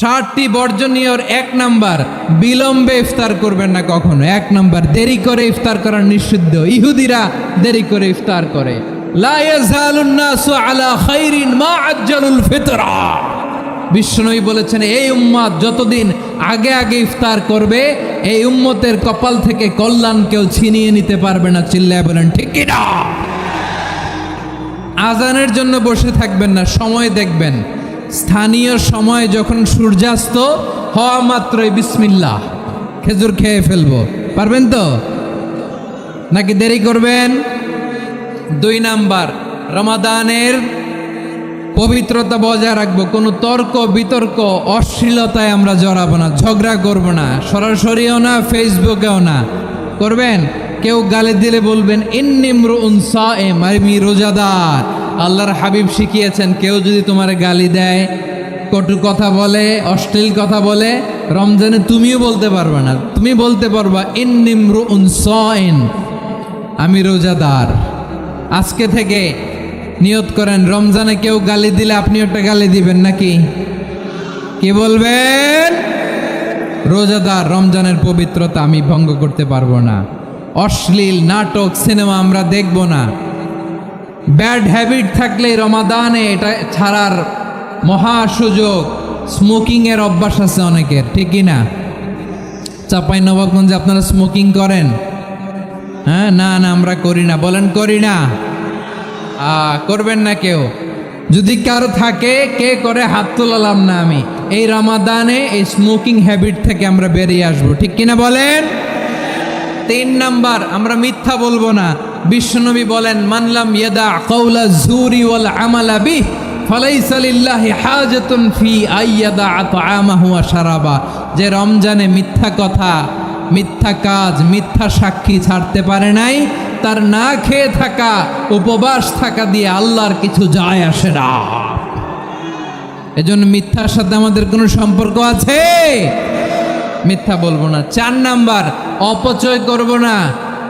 ষাটটি বর্জনীয়র এক নাম্বার বিলম্বে ইফতার করবেন না কখনো। এক নাম্বার, দেরি করে ইফতার করা নিষিদ্ধ। ইহুদিরা দেরি করে ইফতার করে। বিষ্ণুই বলেছেন, এই উম্মত যতদিন আগে আগে ইফতার করবে, এই উম্মতের কপাল থেকে কল্যাণ কেউ ছিনিয়ে নিতে পারবে না। চিল্লায় বলেন, ঠিক আজানের জন্য বসে থাকবেন না, সময় দেখবেন। স্থানীয় সময় যখন সূর্যাস্ত, হওয়া মাত্রই বিসমিল্লাহ, খেজুর খেয়ে ফেলব। পারবেন তো? নাকি দেরি করবেন? দুই নাম্বার, রমাদানের পবিত্রতা বজায় রাখব। কোনো তর্ক, বিতর্ক, অশ্লীলতায় আমরা জড়াবো না, ঝগড়া করব না, সরাসরিও না, ফেসবুকেও না। করবেন? কেউ গালে দিলে বলবেন ইন্নিমরু উনসা এম আমি রোজাদার। আল্লাহর হাবিব শিখিয়েছেন, কেউ যদি তোমার গালি দেয় কটু কথা বলে, অশ্লীল কথা বলে, রমজানে তুমিও বলতে পারবে না। তুমি বলতে পারবা ইন্নিমরু উনসা আমি রোজাদার। আজকে থেকে নিয়ত করেন, রমজানে কেউ গালি দিলে আপনি একটা গালি দিবেন নাকি? কি বলবেন? রোজাদার, রমজানের পবিত্রতা আমি ভঙ্গ করতে পারব না। অশ্লীল নাটক, সিনেমা আমরা দেখব না। ব্যাড হ্যাবিট থাকলে রমাদানে এটা ছাড়ার মহা সুযোগ। স্মোকিংয়ের অভ্যাস আছে অনেকের ঠিকই না চাপাই নবাবগঞ্জে আপনারা স্মোকিং করেন? হ্যাঁ? না না, আমরা করি না। বলেন, করি না। করবেন না কেউ। যদি কারও থাকে, কে করে হাত তোলালাম না আমি। এই রমাদানে এই স্মোকিং হ্যাবিট থেকে আমরা বেরিয়ে আসব, ঠিক কিনা বলেন? তিন নাম্বার, আমরা মিথ্যা বলব না। বিশ্বনবী বলেন মানলাম ইয়াদা কৌলা জুরি ওয়াল আমালা বিহ যে রমজানে মিথ্যা কথা, মিথ্যা কাজ, মিথ্যা সাক্ষী ছাড়তে পারে নাই, তার না খেয়ে থাকা, উপবাস থাকা দিয়ে আল্লাহর কিছু যায় আসে না। এজন্য মিথ্যার সাথে আমাদের কোনো সম্পর্ক আছে? মিথ্যা বলব না। চার নাম্বার, অপচয় করব না।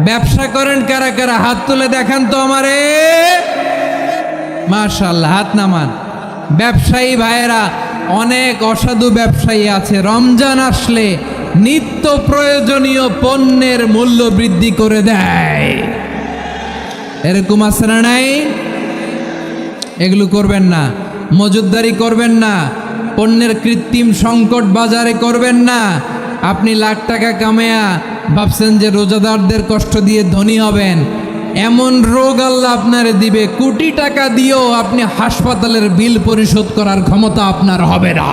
ব্যবসা করেন কারা কারা? হাত তুলে দেখান তো আমারে। মার্শাল্লাহ হাত নামান। ব্যবসায়ী ভাইয়েরা, অনেক অসাধু ব্যবসায়ী আছে। রমজান আসলে নিত্য প্রয়োজনীয় পণ্যের মূল্য বৃদ্ধি করে দেয়। এরকম আছে না নাই? এগুলো করবেন না। মজুদদারি করবেন না। পণ্যের কৃত্রিম সংকট বাজারে করবেন না। আপনি লাখ টাকা কামেয়া ভাবছেন যে রোজাদারদের কষ্ট দিয়ে ধনী হবেন। এমন রোগ আল্লাহ আপনারে দিবে, কোটি টাকা দিয়েও আপনি হাসপাতালের বিল পরিশোধ করার ক্ষমতা আপনার হবে না।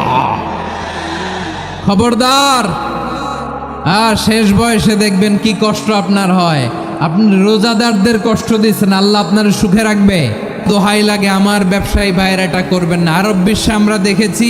খবরদার, আর শেষ বয়সে দেখবেন কি কষ্ট আপনার হয়। আপনি রোজাদারদের কষ্ট দিচ্ছেন আল্লাহ আপনার সুখে রাখবে। দোহাই লাগে, আমার ব্যবসায়ী ভাইয়েরা এটা করবেন না। আরব বিশ্বে আমরা দেখেছি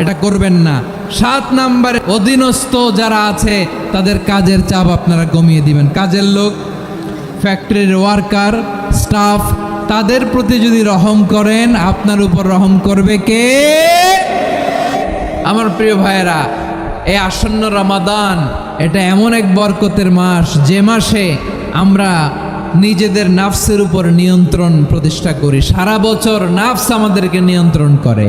এটা করবেন না। সাত নাম্বারে অধীনস্থ যারা আছে, তাদের কাজের চাপ আপনারা কমিয়ে দিবেন। কাজের লোক, ফ্যাক্টরির ওয়ার্কার, স্টাফ, তাদের প্রতি যদি রহম করেন, আপনার উপর রহম করবে কে? আমার প্রিয় ভাইয়েরা, এই আসন্ন রমাদান, এটা এমন এক বরকতের মাস। যে মাসে আমরা নিজেদের নাফসের উপর নিয়ন্ত্রণ প্রতিষ্ঠা করি। সারা বছর নাফস আমাদেরকে নিয়ন্ত্রণ করে।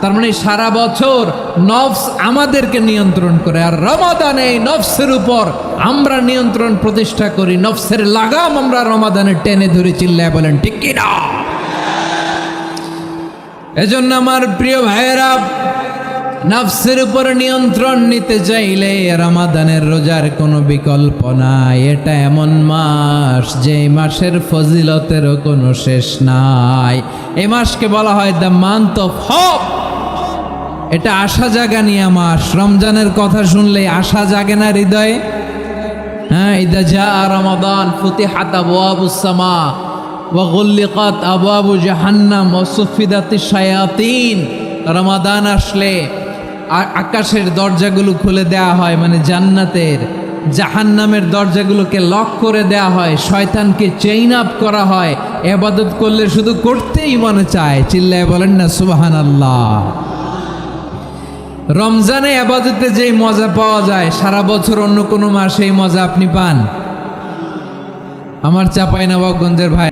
তার মানে সারা বছর নফস আমাদেরকে নিয়ন্ত্রণ করে, আর রমাদানে এই নফসের উপর আমরা নিয়ন্ত্রণ প্রতিষ্ঠা করি। নফসের লাগাম আমরা রমাদানে টেনে ধরে চিল্লায় বলেন, ঠিক কিনা এজন্য আমার প্রিয় ভাইয়েরা, নফসের উপর নিয়ন্ত্রণ নিতে চাইলে রমাদানের রোজার কোনো বিকল্প নাই। এটা এমন মাস যে মাসের ফজিলতেরও কোনো শেষ নাই। এই মাসকে বলা হয় দ্য মান্থ অফ হপ এটা আশা জাগানিয়া মাস রমজানের কথা শুনলে আশা জাগে না হৃদয়ে? হ্যাঁ ইদা যা রমাদান, ফুতিহাত আবওয়াবুস সামা, ওয়া গুল্লিকাত আবওয়াবু জাহান্নাম ও সুফিদাতি শায়াতিন। রমাদান আসলে আকাশের দরজাগুলো খুলে দেয়া হয় মানে জান্নাতের। জাহান্নামের দরজাগুলোকে লক করে দেয়া হয়, শয়তানকে চেইন আপ করা হয়। এবাদত করলে শুধু করতেই মনে চায়। চিল্লায় বলেন না, সুবহানাল্লাহ। রমজানে আবাদতে যেই মজা পাওয়া যায়, সারা বছর অন্য কোনো মাসে এই মজা আপনি পান। আমার চাপাই নবাবগঞ্জের ভাই